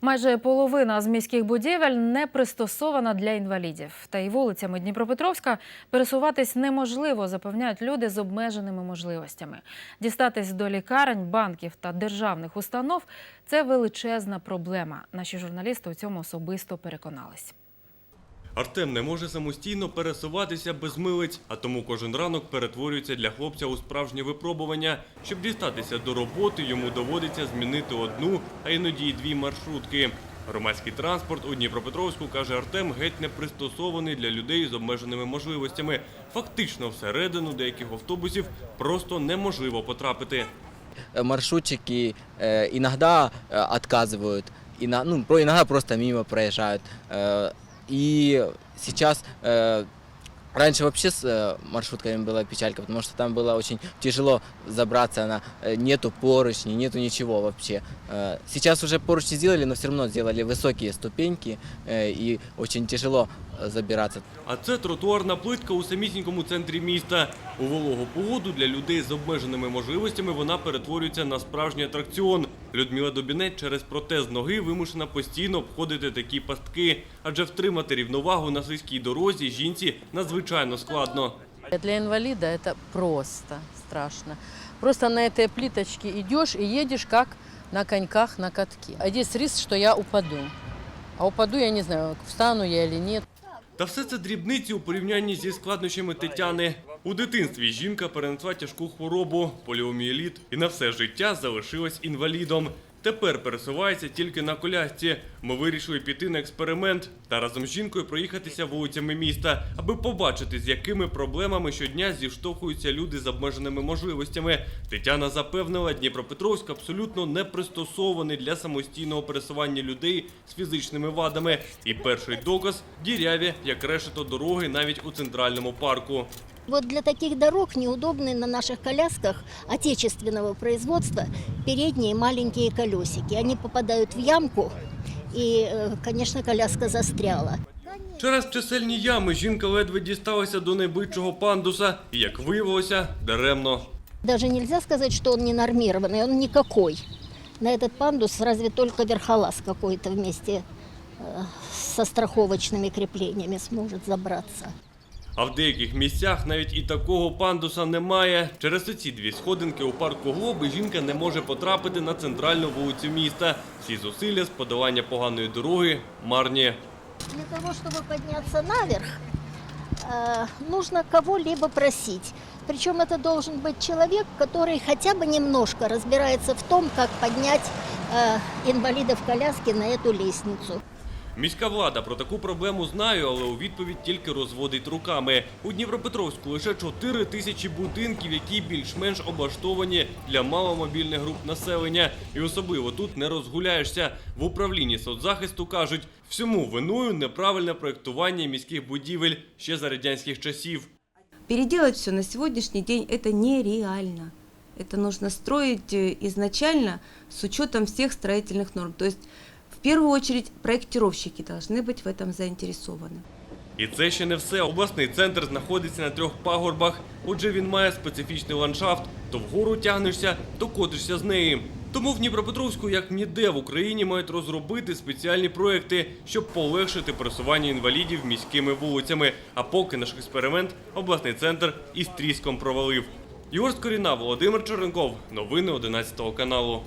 Майже половина з міських будівель не пристосована для інвалідів. Та й вулицями Дніпропетровська пересуватись неможливо, запевняють люди з обмеженими можливостями. Дістатись до лікарень, банків та державних установ це величезна проблема. Наші журналісти у цьому особисто переконались. Артем не може самостійно пересуватися без милиць, а тому кожен ранок перетворюється для хлопця у справжнє випробування. Щоб дістатися до роботи, йому доводиться змінити одну, а іноді й дві маршрутки. Громадський транспорт у Дніпропетровську, каже Артем, геть не пристосований для людей з обмеженими можливостями. Фактично, всередину деяких автобусів просто неможливо потрапити. Э, маршрутчики э, иногда э, отказывают, ино- ну, про- иногда просто мимо проезжают. Э, И сейчас э, раньше вообще с э, маршрутками была печалька, потому что там было очень тяжело забраться, на, э, нету поручней, нету ничего вообще. Э, Сейчас уже поручни сделали, но все равно сделали высокие ступеньки э, и очень тяжело э, забираться. А це тротуарна плитка у самісінькому центрі міста. У вологу погоду для людей з обмеженими можливостями вона перетворюється на справжній атракціон. Людмила Добінець через протез ноги вимушена постійно обходити такі пастки, адже втримати рівновагу на слизькій дорозі жінці надзвичайно складно. Для инвалида это просто страшно. Просто на этой плиточке идешь и едешь как на коньках на катке. А здесь риск, что я упаду. А упаду, я не знаю, встану я или нет. Та все це дрібниці у порівнянні зі складнощами Тетяни. У дитинстві жінка перенесла тяжку хворобу, поліомієліт, і на все життя залишилась інвалідом. Тепер пересувається тільки на колясці. Ми вирішили піти на експеримент та разом з жінкою проїхатися вулицями міста, аби побачити, з якими проблемами щодня зіштовхуються люди з обмеженими можливостями. Тетяна запевнила, Дніпропетровськ абсолютно не пристосований для самостійного пересування людей з фізичними вадами. І перший доказ діряві, як решето дороги навіть у центральному парку. Вот для таких дорог неудобны на наших колясках отечественного производства передние маленькие колесики. Они попадают в ямку, и, э, конечно, коляска застряла. Через чисельні ями жінка ледве дісталася до найближчого пандуса, і як виявилося, даремно. Даже нельзя сказать, что он не нормированный, он никакой. На этот пандус разве только верхолаз какой-то вместе э, со страховочными креплениями сможет забраться. А в деяких місцях навіть і такого пандуса немає. Через ці дві сходинки у парку Глоби жінка не може потрапити на центральну вулицю міста. Всі зусилля з подолання поганої дороги марні. Для того, чтобы подняться наверх, э, нужно кого-либо просить. Причем это должен быть человек, который хотя бы немножко разбирается в том, как поднять э, инвалида в коляске на эту лестницу. Міська влада про таку проблему знає, але у відповідь тільки розводить руками. У Дніпропетровську лише 4 тисячі будинків, які більш-менш облаштовані для маломобільних груп населення. І особливо тут не розгуляєшся. В управлінні соцзахисту кажуть, всьому виною неправильне проєктування міських будівель ще за радянських часів. Переделать все на сегодняшний день это нереально. Это нужно строить э, изначально с учетом всех строительных норм. То есть в первую очередь проектировщики должны быть в этом заинтересованы. І це ще не все. Обласний центр знаходиться на трьох пагорбах. Отже, він має специфічний ландшафт. То вгору тягнешся, то котишся з неї. Тому в Дніпропетровську, як ніде в Україні, мають розробити спеціальні проекти, щоб полегшити пересування інвалідів міськими вулицями. А поки наш експеримент обласний центр із тріском провалив. Ігор Скоріна, Володимир Черенков. Новини 11 каналу.